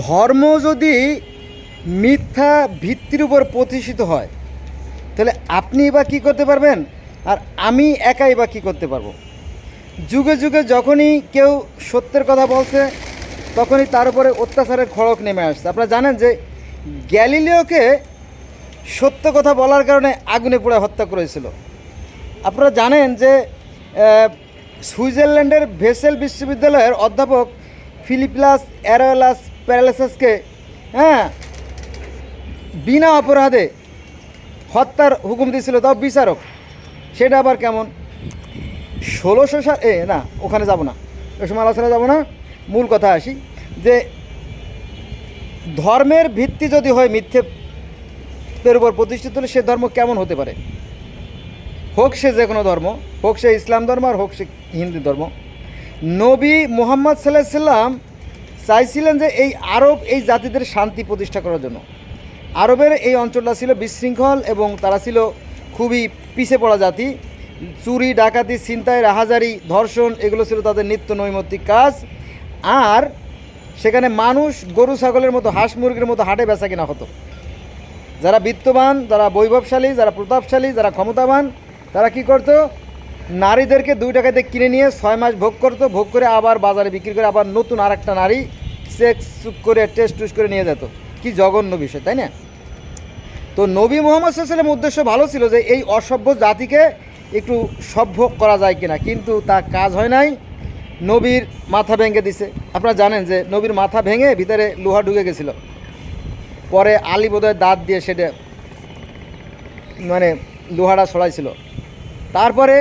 ধর্ম যদি মিথ্যা ভিত্তির উপর প্রতিষ্ঠিত হয়, তাহলে আপনি বা কী করতে পারবেন? আর আমি একাই বা কী করতে পারব? যুগে যুগে যখনই কেউ সত্যের কথা বলছে, তখনই তার উপরে অত্যাচারের খড়ক নেমে আসছে। আপনারা জানেন যে গ্যালিলিওকে সত্য কথা বলার কারণে আগুনে পুড়ে হত্যা করেছিল। আপনারা জানেন যে সুইজারল্যান্ডের ভেসেল বিশ্ববিদ্যালয়ের অধ্যাপক ফিলিপলাস অ্যারোলাস প্যারালাসাসকে হ্যাঁ বিনা অপরাধে হত্যার হুকুম দিয়েছিল তাও বিচারক। সেটা আবার কেমন? ষোলোশো সাল এ, না, ওখানে যাব না। ওই সময় আলোচনা যাব না। মূল কথা আসি যে ধর্মের ভিত্তি যদি হয় মিথ্যে এর উপর প্রতিষ্ঠিত হলে সে ধর্ম কেমন হতে পারে? হোক সে যে কোনো ধর্ম, হোক সে ইসলাম ধর্ম আর হোক সে হিন্দু ধর্ম। নবী মোহাম্মদ সাল্লাহ সাল্লাম চাইছিলেন যে এই আরব, এই জাতিদের শান্তি প্রতিষ্ঠা করার জন্য। আরবের এই অঞ্চলটা ছিল বিশৃঙ্খল এবং তারা ছিল খুবই পিছে পড়া জাতি। চুরি, ডাকাতি, ছিনতাই, রাহাজারি, ধর্ষণ এগুলো ছিল তাদের নিত্য নৈমিত্তিক কাজ। আর সেখানে মানুষ গরু, ছাগলের মতো, হাঁস মুরগির মতো হাটে বেচা কিনা হতো। যারা বিত্তবান, যারা বৈভবশালী, যারা প্রতাপশালী, যারা ক্ষমতাবান, তারা কি করতো? নারীদেরকে দুই টাকাতে কিনে নিয়ে ছয় মাস ভোগ করতো, ভোগ করে আবার বাজারে বিক্রি করে আবার নতুন আর একটা নারী সেক্স চুপ করে, টেস্ট টুস করে নিয়ে যেত। কি জঘন্য বিষয়, তাই না? তো নবী মোহাম্মদ সাল্লামের উদ্দেশ্য ভালো ছিল যে এই অসভ্য জাতিকে একটু সভ্য করা যায় কিনা, কিন্তু তা কাজ হয় নাই। নবীর মাথা ভেঙে দিছে। আপনারা জানেন যে নবীর মাথা ভেঙে ভিতরে লোহা ঢুকে গেছিল। পরে আলী বোধহয় দাঁত দিয়ে সেটা মানে লোহাটা ছড়াইছিল। তারপরে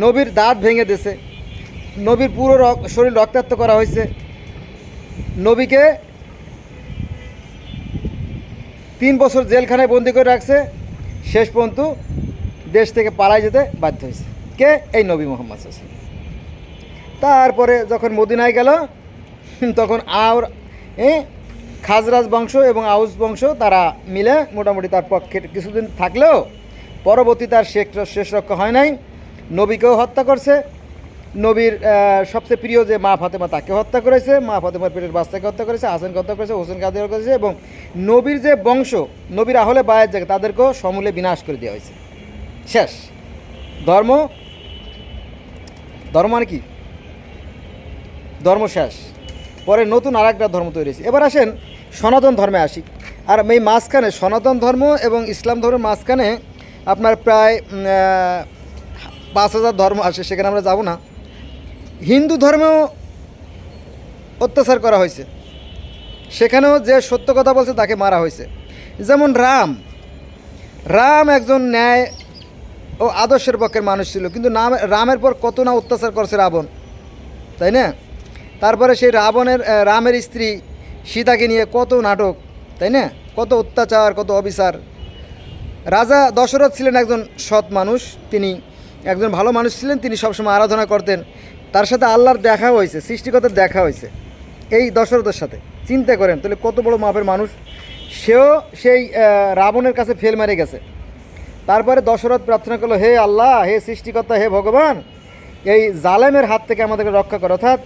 নবীর দাঁত ভেঙে দিছে নবীর পুরো শরীর রক্তাক্ত করা হয়েছে। নবীকে তিন বছর জেলখানায় বন্দি করে রাখছে। শেষ পর্যন্ত দেশ থেকে পালাই যেতে বাধ্য হয়েছে। কে? এই নবী মোহাম্মদ ওয়াসাল্লাম। তারপরে যখন মদিনায় গেল, তখন আর খাজরাজ বংশ এবং আউস বংশ তারা মিলে মোটামুটি তার পক্ষে কিছুদিন থাকলেও পরবর্তী তার শেষ শেষ রক্ষা হয় নাই। নবীকেও হত্যা করছে। নবীর সবচেয়ে প্রিয় যে মা ফাতেমা তাকে হত্যা করেছে। মা ফাতেমার পেটের বাচ্চাকে হত্যা করেছে, হাসানকে হত্যা করেছে হোসেনকে হত্যা করেছে এবং নবীর যে বংশ, নবীর আহলে বায়ের জায়গা, তাদেরকেও সমূলে বিনাশ করে দেওয়া হয়েছে। শেষ। ধর্ম ধর্ম মানে কি? ধর্ম শেষ। পরে নতুন আর একটা ধর্ম তৈরি হয়েছে। এবার আসেন সনাতন ধর্মে আসি। আর এই মাঝখানে সনাতন ধর্ম এবং ইসলাম ধর্মের মাঝখানে আপনার প্রায় পাঁচ হাজার ধর্ম আছে সেখানে আমরা যাব না। হিন্দু ধর্মেও অত্যাচার করা হয়েছে। সেখানেও যে সত্য কথা বলছে তাকে মারা হয়েছে। যেমন রাম। রাম একজন ন্যায় ও আদর্শের পক্ষের মানুষ ছিল, কিন্তু নাম, রামের পর কত না অত্যাচার করছে রাবণ, তাই না? তারপরে সেই রাবণের রামের স্ত্রী সীতাকে নিয়ে কত নাটক, তাই না? কত অত্যাচার, কত অবিচার। রাজা দশরথ ছিলেন একজন সৎ মানুষ, তিনি একজন ভালো মানুষ ছিলেন, তিনি সবসময় আরাধনা করতেন। তার সাথে আল্লাহর দেখা হয়েছে, সৃষ্টিকতার দেখা হয়েছে। এই দশরথের সাথে। চিন্তা করেন, তাহলে কত বড় মাপের মানুষ? সেও সেই রাবণের কাছে ফেল মারে গেছে। তারপরে দশরথ প্রার্থনা করল, হে আল্লাহ, হে সৃষ্টিকর্তা, হে ভগবান, এই জালেমের হাত থেকে আমাদেরকে রক্ষা করো। অর্থাৎ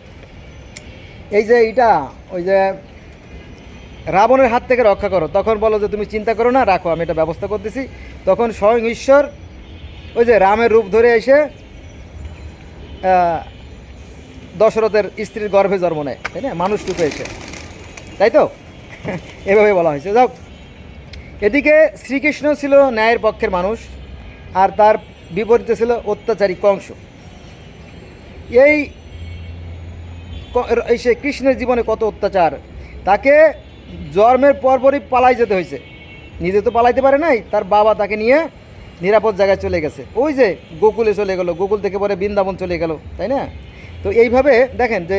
এই যে এটা ওই যে রাবণের হাত থেকে রক্ষা করো। তখন বলো যে, তুমি চিন্তা করো না, রাখো, আমি এটা ব্যবস্থা করতেছি। তখন স্বয়ং ঈশ্বর ওই যে রামের রূপ ধরে এসে দশরথের স্ত্রীর গর্ভে জন্ম নেয়, তাই না? মানুষ রূপে এসে। তাই তো? এভাবে বলা হয়েছে। যাক এদিকে শ্রীকৃষ্ণ ছিল ন্যায়ের পক্ষের মানুষ, আর তার বিপরীতে ছিল অত্যাচারী কংস। এই সে কৃষ্ণের জীবনে কত অত্যাচার, তাকে জন্মের পরপরই পালাই যেতে হয়েছে। নিজে তো পালাইতে পারে নাই, তার বাবা তাকে নিয়ে নিরাপদ জায়গায় চলে গেছে। ওই যে গোকুলে চলে গেল, গোকুল থেকে পরে বৃন্দাবন চলে গেল, তাই না? তো এইভাবে দেখেন যে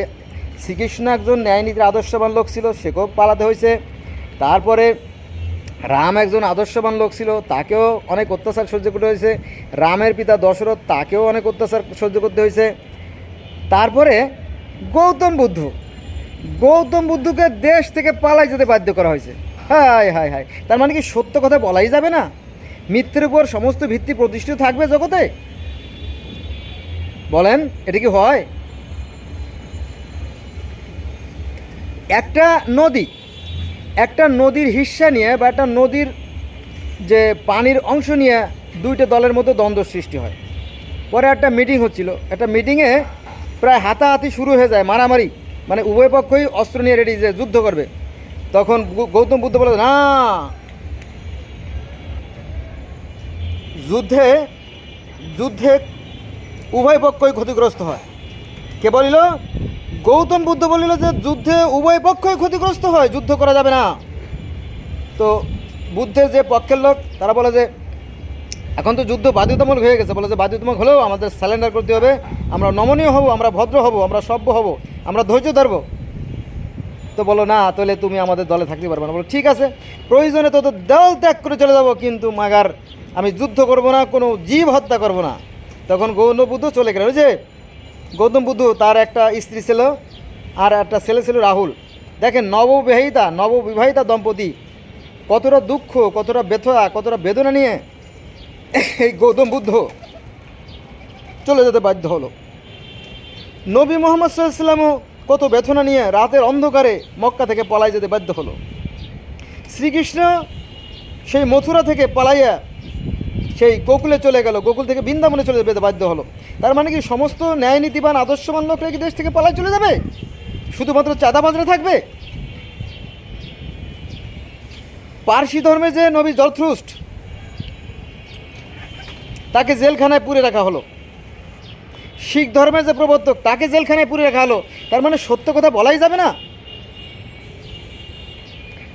শ্রীকৃষ্ণ একজন ন্যায়নীতির আদর্শবান লোক ছিল, সেকেও পালাতে হয়েছে। তারপরে রাম একজন আদর্শবান লোক ছিল, তাকেও অনেক অত্যাচার সহ্য করতে হয়েছে। রামের পিতা দশরথ তাকেও অনেক অত্যাচার সহ্য করতে হয়েছে। তারপরে গৌতম বুদ্ধ, গৌতম বুদ্ধকে দেশ থেকে পালাই যেতে বাধ্য করা হয়েছে। হায় হায় হায়। তার মানে কি সত্য কথা বলাই যাবে না? মিথ্যের উপর সমস্ত ভিত্তি প্রতিষ্ঠিত থাকবে জগতে? বলেন, এটা কি হয়? একটা নদী, একটা নদীর হিস্সা নিয়ে বা একটা নদীর যে পানির অংশ নিয়ে দুইটা দলের মধ্যে দ্বন্দ্ব সৃষ্টি হয়। পরে একটা মিটিং হচ্ছিল। একটা মিটিংয়ে প্রায় হাতাহাতি শুরু হয়ে যায়, মারামারি। মানে উভয় পক্ষই অস্ত্র নিয়ে রেডি যে যুদ্ধ করবে। তখন গৌতম বুদ্ধ বলে, না যুদ্ধে যুদ্ধে উভয় পক্ষই ক্ষতিগ্রস্ত হয়। কে বলিল? গৌতম বুদ্ধ বলিল যে যুদ্ধে উভয় পক্ষই ক্ষতিগ্রস্ত হয়, যুদ্ধ করা যাবে না। তো বুদ্ধের যে পক্ষের লোক, তারা বলে যে, এখন তো যুদ্ধ বাধ্যতামূলক হয়ে গেছে। বলে যে, বাধ্যতামূলক হলেও আমাদের স্যালেন্ডার করতে হবে। আমরা নমনীয় হব, আমরা ভদ্র হব, আমরা সভ্য হব, আমরা ধৈর্য ধরব। তো বলো, না, তাহলে তুমি আমাদের দলে থাকতে পারবে না। বলো, ঠিক আছে, প্রয়োজনে তো তো দল ত্যাগ করে চলে যাব, কিন্তু মাগার আমি যুদ্ধ করব না, কোনো জীব হত্যা করব না। তখন গৌতম বুদ্ধ চলে গেলেন। ওই যে গৌতম বুদ্ধ তার একটা স্ত্রী ছিল আর একটা ছেলে ছিল রাহুল। দেখেন নববিবাহিতা নববিবাহিতা দম্পতি, কতটা দুঃখ, কতটা ব্যথা, কতটা বেদনা নিয়ে এই গৌতম বুদ্ধ চলে যেতে বাধ্য হলো। নবী মোহাম্মদ সাল্লামও কত বেথনা নিয়ে রাতের অন্ধকারে মক্কা থেকে পলাই যেতে বাধ্য হলো। শ্রীকৃষ্ণ সেই মথুরা থেকে পালাইয়া সেই গোকুলে চলে গেল। গোকুল থেকে বৃন্দাবনে চলে যেতে বাধ্য হলো। তার মানে কি সমস্ত ন্যায় নীতিবান আদর্শবান লোকরা কি দেশ থেকে পালাই চলে যাবে? শুধুমাত্র চাঁদা চাঁদাবাজরা থাকবে? পার্সি ধর্মে যে নবী জলথ্রুষ্ট, তাকে জেলখানায় পুরে রাখা হলো। শিখ ধর্মের যে প্রবর্তক, তাকে জেলখানায় পুরে রাখা হলো। তার মানে সত্য কথা বলাই যাবে না?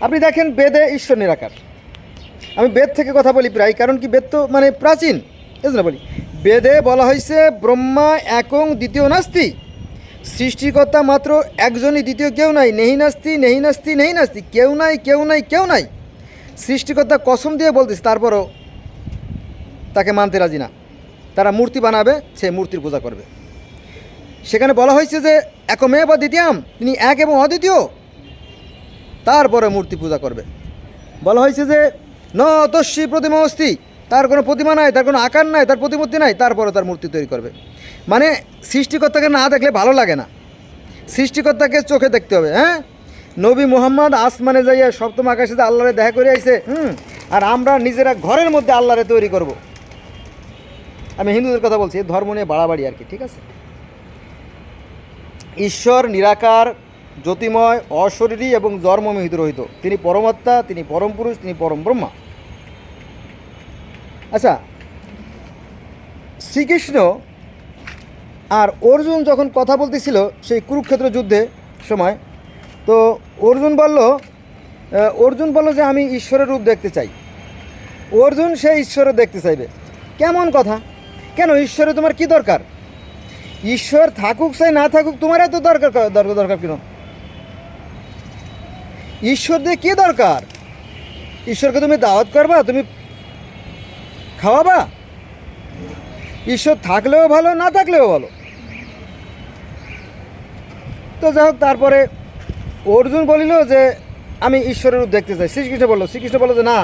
আপনি দেখেন বেদে ঈশ্বর নিরাকার। আমি বেদ থেকে কথা বলি প্রায়, কারণ কি বেদ তো মানে প্রাচীন এজন্য বলি? বেদে বলা হয়েছে, ব্রহ্মা একং দ্বিতীয় নাস্তি, সৃষ্টিকর্তা মাত্র একজনই দ্বিতীয়, কেউ নাই, নেহি নাস্তি নেহি নাস্তি নেহি নাস্তি, কেউ নাই কেউ নাই কেউ নাই। সৃষ্টিকর্তা কসম দিয়ে বলতেছে, তারপরও তাকে মানতে রাজি না। তারা মূর্তি বানাবে, সে মূর্তির পূজা করবে। সেখানে বলা হয়েছে যে একমে বা দ্বিতীয়াম, তিনি এক এবং অদ্বিতীয়, তারপরে মূর্তি পূজা করবে। বলা হয়েছে যে ন তস্বী প্রতিমা অস্তি তার কোনো প্রতিমা নাই, তার কোনো আকার নাই, তার প্রতিমূর্তি নাই তারপরে তার মূর্তি তৈরি করবে। মানে সৃষ্টিকর্তাকে না দেখলে ভালো লাগে না। সৃষ্টিকর্তাকে চোখে দেখতে হবে হ্যাঁ? নবী মোহাম্মদ আসমানে যাইয়া সপ্তম আকাশে যে আল্লাহরে দেখা করে আইছে, হুম? আর আমরা নিজেরা ঘরের মধ্যে আল্লাহরে তৈরি করব। আমি হিন্দুদের কথা বলছি ধর্ম নিয়ে বাড়াবাড়ি আর কি, ঠিক আছে? ঈশ্বর নিরাকার, জ্যোতিময়, অশরীরী এবং জন্মমহিত রহিত। তিনি পরমাত্মা, তিনি পরম পুরুষ, তিনি পরম ব্রহ্মা। আচ্ছা শ্রীকৃষ্ণ আর অর্জুন যখন কথা বলতেছিল সেই কুরুক্ষেত্র যুদ্ধে সময়, তো অর্জুন বলল অর্জুন বলল যে আমি ঈশ্বরের রূপ দেখতে চাই। অর্জুন সে ঈশ্বরের দেখতে চাইবে। কেমন কথা? কেন ঈশ্বরে তোমার কি দরকার? ঈশ্বর থাকুক চাই না থাকুক তোমার এত দরকার দরকার দরকার কেন? ঈশ্বর দিয়ে কি দরকার? ঈশ্বরকে তুমি দাওয়াত করবা, তুমি খাওয়াবা? ঈশ্বর থাকলেও ভালো, না থাকলেও ভালো। তো যাই হোক, তারপরে অর্জুন বলিল যে, আমি ঈশ্বরের রূপ দেখতে চাই। শ্রীকৃষ্ণ বলল শ্রীকৃষ্ণ বলল যে, না,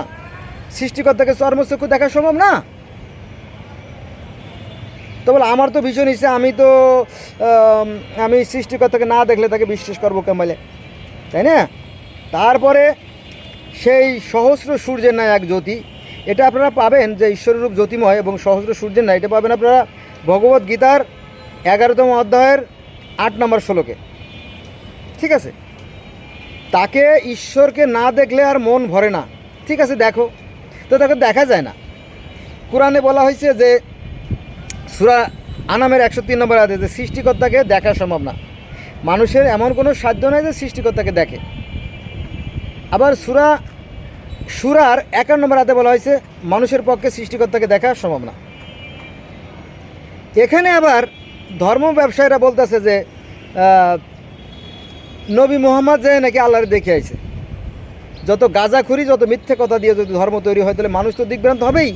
সৃষ্টিকর্তাকে চর্মচক্ষু দেখা সম্ভব না। তো বলে, আমার তো ভীষণ ইচ্ছে, আমি তো, আমি সৃষ্টিকর্তাকে না দেখলে তাকে বিশ্বাস করব কেমালে তাই না? তারপরে সেই সহস্র সূর্যের ন্যায় এক জ্যোতি এটা আপনারা পাবেন যে ঈশ্বররূপ জ্যোতিময় এবং সহস্র সূর্যের না, এটা পাবেন আপনারা ভগবত গীতার এগারোতম অধ্যায়ের আট নম্বর শ্লোকে। ঠিক আছে? তাকে ঈশ্বরকে না দেখলে আর মন ভরে না। ঠিক আছে, দেখো। তো তাকে দেখা যায় না। কোরআনে বলা হয়েছে যে সুরা আনামের একশো তিন নম্বর আদেশ যে সৃষ্টিকর্তাকে দেখা সম্ভব না। মানুষের এমন কোনো সাধ্য নাই যে সৃষ্টিকর্তাকে দেখে। আবার সুরা সুরার একান্ন নম্বর হাতে বলা হয়েছে, মানুষের পক্ষে সৃষ্টিকর্তাকে দেখা সম্ভব না। এখানে আবার ধর্ম ব্যবসায়ীরা বলতেছে যে নবী মোহাম্মদ যে নাকি আল্লাহরে দেখে আইছে। যত গাঁজাখুরি, যত মিথ্যে কথা দিয়ে যদি ধর্ম তৈরি হয়, তাহলে মানুষ তো দিকভ্রান্ত হবেই।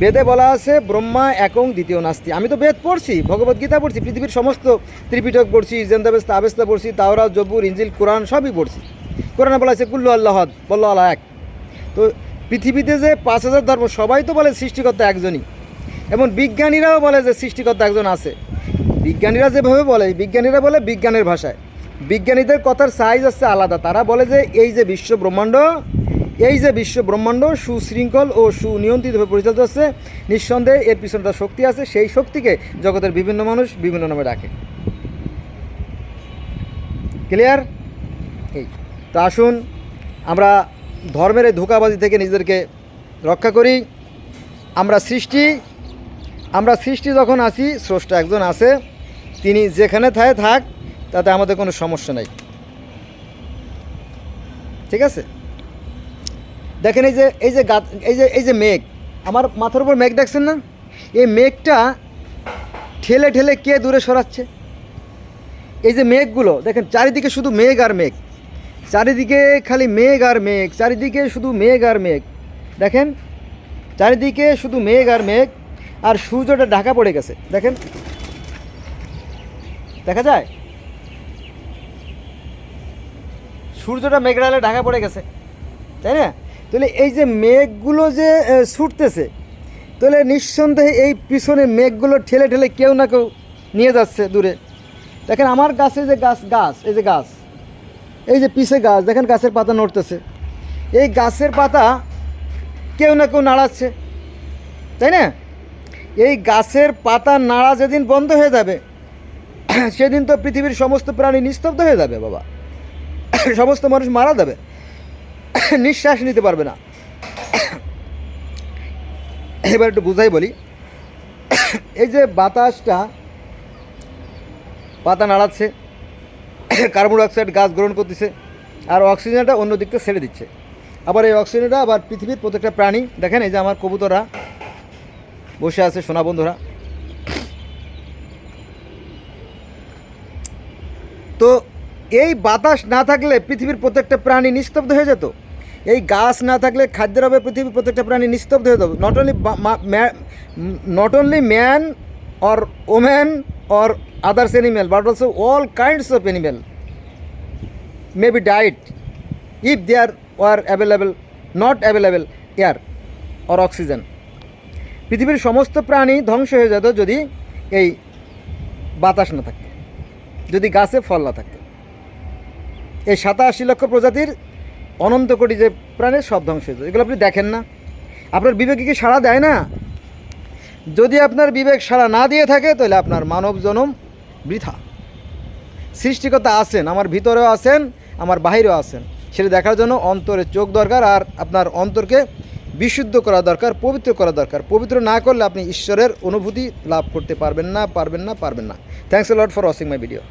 বেদে বলা আছে, ব্রহ্মা একং দ্বিতীয় নাস্তি। আমি তো বেদ পড়ছি, ভগবত গীতা পড়ছি, পৃথিবীর সমস্ত ত্রিপিটক পড়ছি, জেন্দাবেস্তা, আবেস্তা পড়ছি তাওরা জবুর ইঞ্জিল, কোরআন সবই পড়ছি। কোরআনে বলা আছে, কুল্লু আল্লাহদ বল্ল আল্লাহ এক। তো পৃথিবীতে যে পাঁচ হাজার ধর্ম, সবাই তো বলে সৃষ্টিকর্তা একজনই। এবং বিজ্ঞানীরাও বলে যে সৃষ্টিকর্তা একজন আছে। বিজ্ঞানীরা যেভাবে বলে, বিজ্ঞানীরা বলে বিজ্ঞানের ভাষায়। বিজ্ঞানীদের কথার সাইজ হচ্ছে আলাদা। তারা বলে যে এই যে বিশ্ব ব্রহ্মাণ্ড, এই যে বিশ্ব ব্রহ্মাণ্ড সুশৃঙ্খল ও সুনিয়ন্ত্রিতভাবে পরিচালিত হচ্ছে, নিঃসন্দেহে এর পিছনে একটা শক্তি আছে। সেই শক্তিকে জগতের বিভিন্ন মানুষ বিভিন্ন নামে ডাকে। ক্লিয়ার এই। তো আসুন, আমরা ধর্মের এই ধোকাবাজি থেকে নিজেদেরকে রক্ষা করি। আমরা সৃষ্টি আমরা সৃষ্টি যখন আসি স্রষ্টা একজন আছে, তিনি যেখানে থাকে, থাক, তাতে আমাদের কোনো সমস্যা নেই। ঠিক আছে? দেখেন এই যে এই যে গাছ, এই যে এই যে মেঘ, আমার মাথার উপর মেঘ দেখছেন না? এই মেঘটা ঠেলে ঠেলে কে দূরে সরাচ্ছে? এই যে মেঘগুলো, দেখেন, চারিদিকে শুধু মেঘ আর মেঘ। চারিদিকে খালি মেঘ আর মেঘ, চারিদিকে শুধু মেঘ আর মেঘ। দেখেন? চারিদিকে শুধু মেঘ আর মেঘ, আর সূর্যটা ঢাকা পড়ে গেছে। দেখেন? দেখা যায়? সূর্যটা মেঘড়ালে ঢাকা পড়ে গেছে। তাই না? তাহলে এই যে মেঘগুলো যে ছুটতেছে, তাহলে নিঃসন্দেহে এই পিছনে মেঘগুলো ঠেলে ঠেলে কেউ না কেউ নিয়ে যাচ্ছে দূরে। দেখেন, আমার গাছে যে গাছ গাছ, এই যে গাছ এই যে পিছে গাছ, দেখেন গাছের পাতা নড়তেছে। এই গাছের পাতা কেউ না কেউ নাড়াচ্ছে, তাই না? এই গাছের পাতা নাড়া যেদিন বন্ধ হয়ে যাবে, সেদিন তো পৃথিবীর সমস্ত প্রাণী নিস্তব্ধ হয়ে যাবে, বাবা। সমস্ত মানুষ মারা যাবে। নিঃশ্বাস নিতে পারবে না। এবার একটু বুঝাই বলি। এই যে বাতাসটা পাতা নাড়াচ্ছে কার্বন ডাইঅক্সাইড গাছ গ্রহণ করতেছে আর অক্সিজেনটা অন্য দিকটা ছেড়ে দিচ্ছে। আবার এই অক্সিজেনটা আবার পৃথিবীর প্রত্যেকটা প্রাণী, দেখেন এই যে আমার কবুতররা বসে আছে সোনা বন্ধুরা। তো এই বাতাস না থাকলে পৃথিবীর প্রত্যেকটা প্রাণী নিস্তব্ধ হয়ে যেত। এই গাছ না থাকলে খাদ্যের অভাবে পৃথিবীর প্রত্যেকটা প্রাণী নিস্তব্ধ হয়ে যেত। Not only not only man or woman or others animal but also all kinds of animal may be died if they are were available not available air or oxygen পৃথিবীর সমস্ত প্রাণী ধ্বংস হয়ে যেত যদি এই বাতাস না থাকতো, যদি গাছে ফল না থাকতো। এই সাতাশি লক্ষ প্রজাতির অনন্ত কোটি যে প্রাণীর সব ধ্বংস হয়ে যেত। এগুলো আপনি দেখেন না। আপনার বিবেকে কি সাড়া দেয় না? যদি আপনার বিবেক সাড়া না দিয়ে থাকে, তাহলে আপনার মানব জনম বৃথা। সৃষ্টিকর্তা আছেন, আমার ভিতরেও আছেন, আমার বাহিরেও আছেন। সেটা দেখার জন্য অন্তরে চোখ দরকার আর আপনার অন্তরকে বিশুদ্ধ করা দরকার, পবিত্র করা দরকার। পবিত্র না করলে আপনি ঈশ্বরের অনুভূতি লাভ করতে পারবেন না পারবেন না পারবেন না। Thanks lot for watching my video